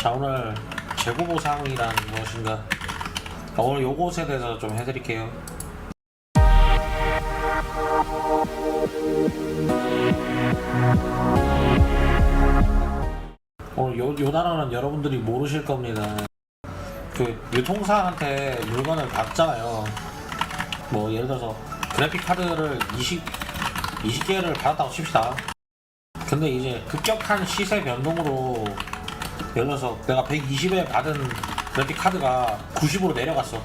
자 오늘 재고 보상이란 무엇인가? 자, 오늘 요것에 대해서 좀 해드릴게요. 오늘 요, 요 단어는 여러분들이 모르실 겁니다. 그 유통사한테 물건을 받잖아요. 뭐 예를 들어서 그래픽 카드를 20 20개를 받았다고 칩시다. 근데 이제 급격한 시세 변동으로 예를 들어서 내가 120에 받은 그래픽 카드가 90으로 내려갔어.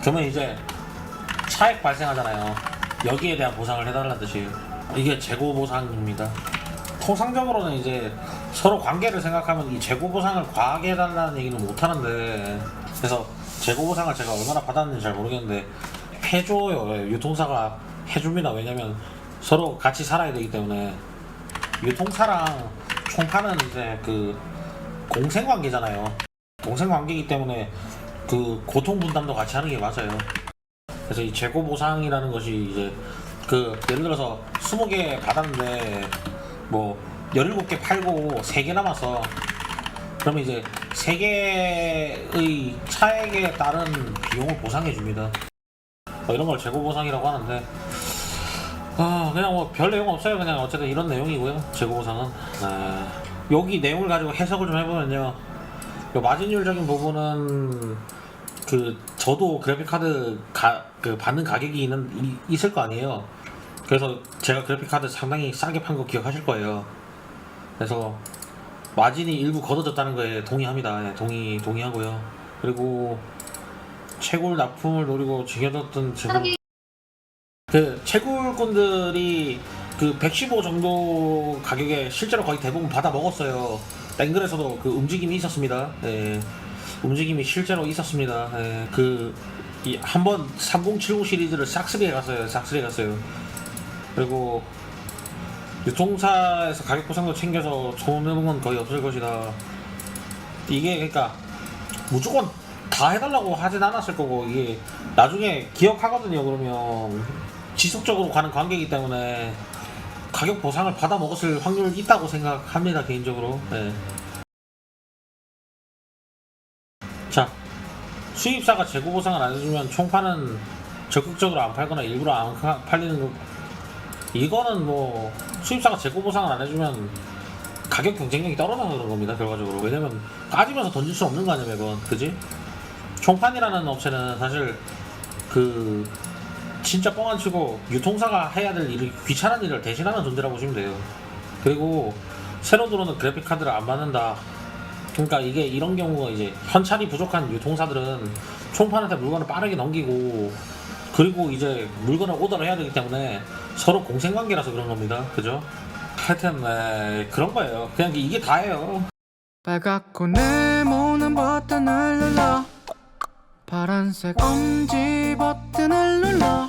그러면 이제 차액 발생하잖아요. 여기에 대한 보상을 해달라는 뜻이에요. 이게 재고 보상입니다. 통상적으로는 이제 서로 관계를 생각하면 이 재고 보상을 과하게 해달라는 얘기는 못 하는데 그래서 재고 보상을 제가 얼마나 받았는지 잘 모르겠는데 해줘요. 유통사가 해줍니다. 왜냐면 서로 같이 살아야 되기 때문에 유통사랑 총파는 이제 그 공생 관계잖아요. 공생 관계이기 때문에 그 고통 분담도 같이 하는 게 맞아요. 그래서 이 재고 보상이라는 것이 이제 그 예를 들어서 20개 받았는데 뭐 17개 팔고 3개 남았어. 그러면 이제 3개의 차액에 따른 비용을 보상해 줍니다. 뭐 이런 걸 재고 보상이라고 하는데 아 그냥 뭐 별 내용 없어요 그냥 어쨌든 이런 내용이고요 재고 보상은 아, 여기 내용을 가지고 해석을 좀 해보면요. 요 마진율적인 부분은 그 저도 그래픽 카드 가, 그 받는 가격이 있는 이- 있을 거 아니에요. 그래서 제가 그래픽 카드 상당히 싸게 판 거 기억하실 거예요. 그래서 마진이 일부 걷어졌다는 거에 동의합니다. 예, 동의 동의하고요. 그리고 채굴 납품을 노리고 즐겨졌던 제품 그 채굴꾼들이 그 115 정도 가격에 실제로 거의 대부분 받아 먹었어요. 땡글에서도 그 움직임이 있었습니다. 예. 움직임이 실제로 있었습니다. 예. 그 이 한번 3079 시리즈를 싹쓸이 해 갔어요. 싹쓸이 해 갔어요. 그리고 유통사에서 가격 보상도 챙겨서 손해본 건 거의 없을 것이다. 이게 그러니까 무조건 다 해달라고 하진 않았을 거고 이게 나중에 기억하거든요 그러면 지속적으로 가는 관계이기 때문에 가격 보상을 받아 먹었을 확률이 있다고 생각합니다 개인적으로 네. 자 수입사가 재고 보상을 안 해주면 총판은 적극적으로 안 팔거나 일부러 안 파- 팔리는 거 이거는 뭐 수입사가 재고 보상을 안 해주면 가격 경쟁력이 떨어져서 그런 겁니다 결과적으로 왜냐면 까지면서 던질 수 없는 거 아니야 매번 그지? 총판이라는 업체는 사실 그 진짜 뻥 안 치고 유통사가 해야 될 일을 귀찮은 일을 대신하는 존재라고 보시면 돼요. 그리고 새로 들어오는 그래픽 카드를 안 받는다. 그러니까 이게 이런 경우가 이제 현찰이 부족한 유통사들은 총판한테 물건을 빠르게 넘기고 그리고 이제 물건을 오더를 해야 되기 때문에 서로 공생관계라서 그런 겁니다. 그죠? 하여튼 네, 그런 거예요. 그냥 이게 다예요. 빨갛고 네모난 버튼을 눌러 파란색 엄지 버튼을 눌러